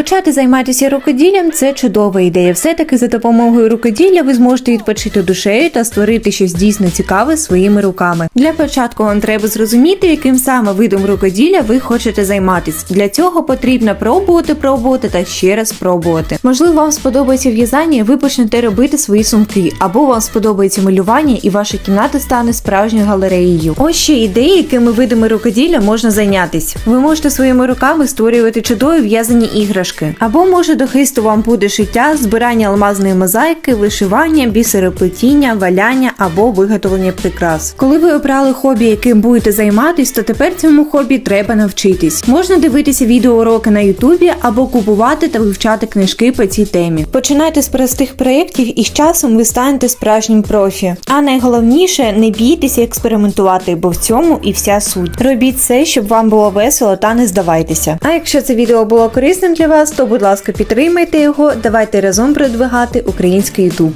Почати займатися рукоділлям це чудова ідея. Все-таки за допомогою рукоділля ви зможете відпочити душею та створити щось дійсно цікаве своїми руками. Для початку вам треба зрозуміти, яким саме видом рукоділля ви хочете займатися. Для цього потрібно пробувати, пробувати та ще раз пробувати. Можливо, вам сподобається в'язання, і ви почнете робити свої сумки, або вам сподобається малювання, і ваша кімната стане справжньою галереєю. Ось ще ідеї, якими видами рукоділля можна зайнятися. Ви можете своїми руками створювати чудові в'язані іграшки, або може до хисту вам буде шиття, збирання алмазної мозаїки, вишивання, бісероплетіння, валяння або виготовлення прикрас. Коли ви обрали хобі, яким будете займатись, то тепер цьому хобі треба навчитись. Можна дивитися відеоуроки на Ютубі або купувати та вивчати книжки по цій темі. Починайте з простих проєктів і з часом ви станете справжнім профі. А найголовніше не бійтеся експериментувати, бо в цьому і вся суть. Робіть все, щоб вам було весело та не здавайтеся. А якщо це відео було корисним для вас, то будь ласка підтримайте його. Давайте разом продвигати український Ютуб.